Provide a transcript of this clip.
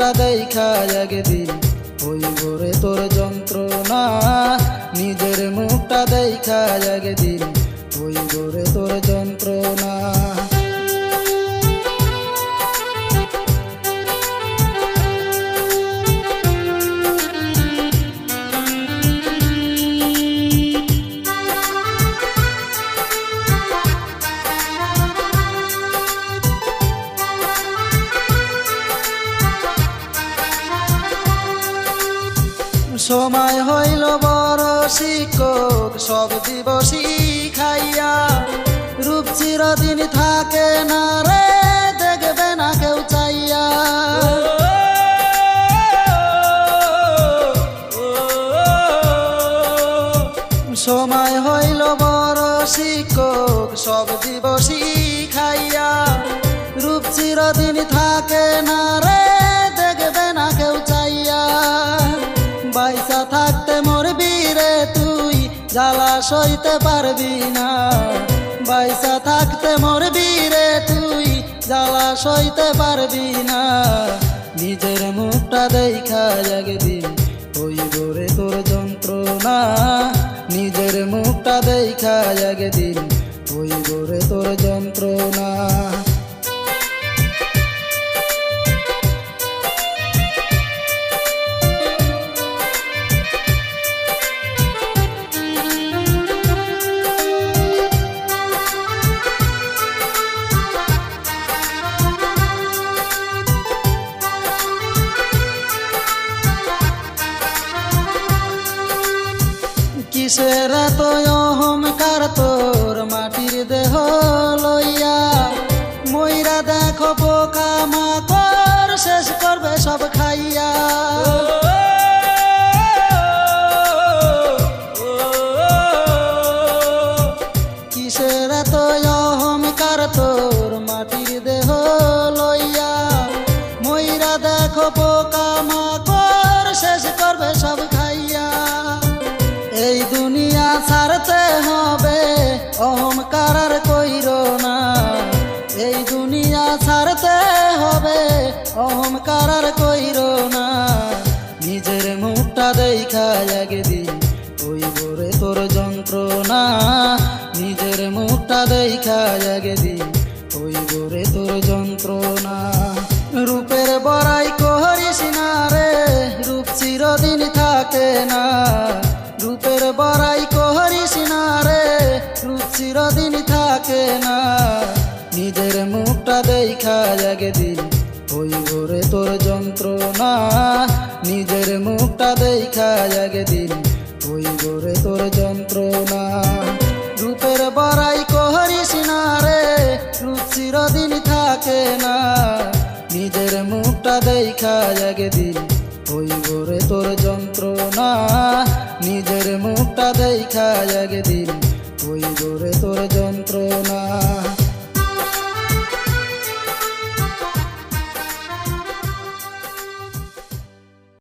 মুখটা দেখা একদিন। ওই ঘরে তোর যন্ত্রণা নিজের মুখটা দেখা একদিন। ওই ঘরে তোর সময় হইল বড় শিক্ষক, সব দিবসী খাইয়া। রূপ চিরদিন থাকে না রে, দেখবে না কেউ চাইয়া। সময় হইল বড় শিক্ষক, সব দিবসী খাইয়া। রূপ চিরদিন থাকে না সইতে পারবি না। বাইসা থাকতে মরবি রে তুই, জ্বালা সইতে পারবি না। নিজের মুখটা দেখা একদিন ওই গোরে তোর যন্ত্রণা। নিজের মুখটা দেখা একদিন ওই গোরে তোর যন্ত্রণা। কিসের এত অহংকার তোর মাটির দেহ লইয়া। ময়রা দেখো পোকা মাকর শেষ করবে সব খাইয়া। কিসের এত অহংকার তোর মাটির দেহ লইয়া। ময়রা দেখো পোকা মাকর শেষ করবে অহংকার আর কইর না। এই দুনিয়া ছাড়তে হবে, অহংকার আর কইর না। নিজের মুখটা দেখা একদিন ওই বরে তোর যন্ত্রণা। নিজের মুখটা দেখা একদিন ওই বরে তোর যন্ত্রণা। রূপের বড়াই করিস না রে থাকে না। নিজের মুখটা দেখা একদিন ওই ঘরে তোর যন্ত্রণা। নিজের মুখটা দেখা একদিন ওই ঘরে তোর যন্ত্রণা। রূপের বড়াই করিস না রে। রূপ চিরদিন থাকে না। নিজের মুখটা দেখা একদিন ওই ঘরে তোর যন্ত্রণা। নিজের মুখটা দেখা একদিন ওই ঘরে তোর যন্ত্রণা।